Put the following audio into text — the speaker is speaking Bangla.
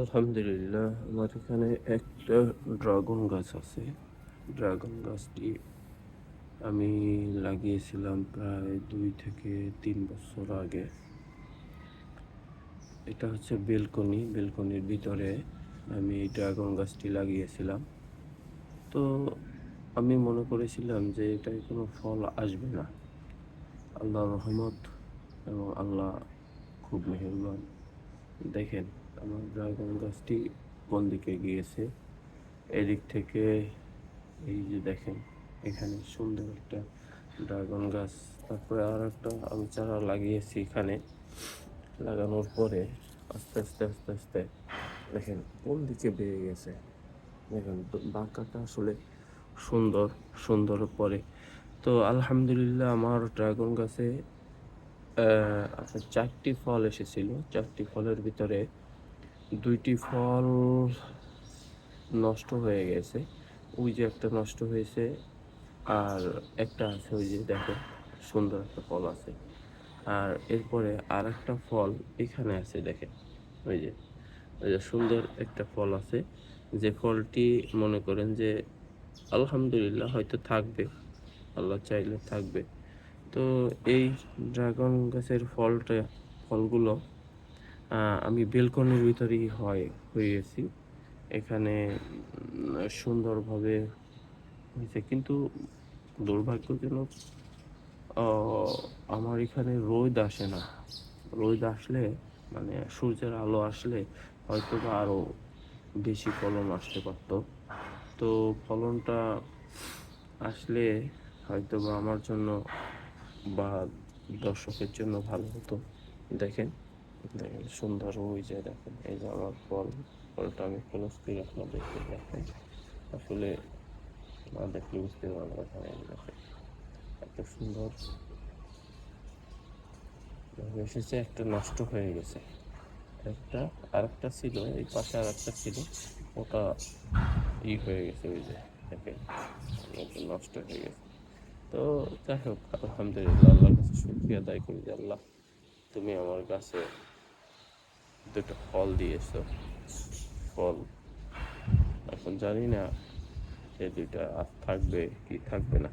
আলহামদুলিল্লাহ, আমার এখানে একটা ড্রাগন গাছ আছে। ড্রাগন গাছটি আমি লাগিয়েছিলাম প্রায় দুই থেকে তিন বছর আগে। এটা হচ্ছে বেলকনি, বেলকনির ভিতরে আমি ড্রাগন গাছটি লাগিয়েছিলাম। তো আমি মনে করেছিলাম যে এটায় কোনো ফল আসবে না। আল্লাহর রহমত এবং আল্লাহ খুব মেহেরবান। দেখেন, আমার ড্রাগন গাছটি কোন দিকে গিয়েছে? এদিক থেকে এই যে দেখেন, এখানে সুন্দর একটা ড্রাগন গাছ। তারপরে আর একটা আমি চারা লাগিয়েছি এখানে। লাগানোর পরে আস্তে আস্তে আস্তে আস্তে দেখেন, কোন দিকে বেড়ে গেছে? দেখেন, বাঁকাটা আসলে সুন্দর সুন্দর পরে। তো আলহামদুলিল্লাহ, আমার ড্রাগন গাছে আপনার চারটি ফল এসেছিল। চারটি ফলের ভিতরে দুইটি ফল নষ্ট হয়ে গেছে। ওই যে একটা নষ্ট হয়েছে আর একটা আছে, ওই যে দেখো, সুন্দর একটা ফল আছে। আর এরপরে আর একটা ফল এখানে আছে, দেখেন, ওই যে ওই যে সুন্দর একটা ফল আছে। যে ফলটি মনে করেন যে আলহামদুলিল্লাহ হয়তো থাকবে, আল্লাহ চাইলে থাকবে। তো এই ড্রাগন গাছের ফলটা, ফলগুলো আমি বেলকনির ভিতরেই হয় হয়েছি এখানে সুন্দরভাবে হয়েছে। কিন্তু দুর্ভাগ্যজনক আমার এখানে রোদ আসে না। রোদ আসলে মানে সূর্যের আলো আসলে হয়তো বা আরও বেশি ফলন আসতে পারতো। তো ফলনটা আসলে হয়তো বা আমার জন্য বা দর্শকের জন্য ভালো হতো। দেখেন দেখেন, সুন্দর ওই যে দেখেন, এই যে আমার ফল ফলটা আমি ক্লোজ করে আপনাদেরকে দেখাই আসলে না দেখলে বুঝতে পারব দেখেন, এত সুন্দর। এসেছে, একটা নষ্ট হয়ে গেছে। একটা, আরেকটা ছিল, এই পাশে আরেকটা ছিল, ওটা ই হয়ে গেছে ওই যে, দেখেন, নষ্ট হয়ে গেছে। তো যাই হোক আলহামদুলিল্লাহ, আল্লাহর কাছে শুক্রিয়া আদায় করি যে আল্লাহ তুমি আমার কাছে দুটো ফল দিয়েছ। ফল। এখন জানি না যে দুইটা আর থাকবে কি থাকবে না।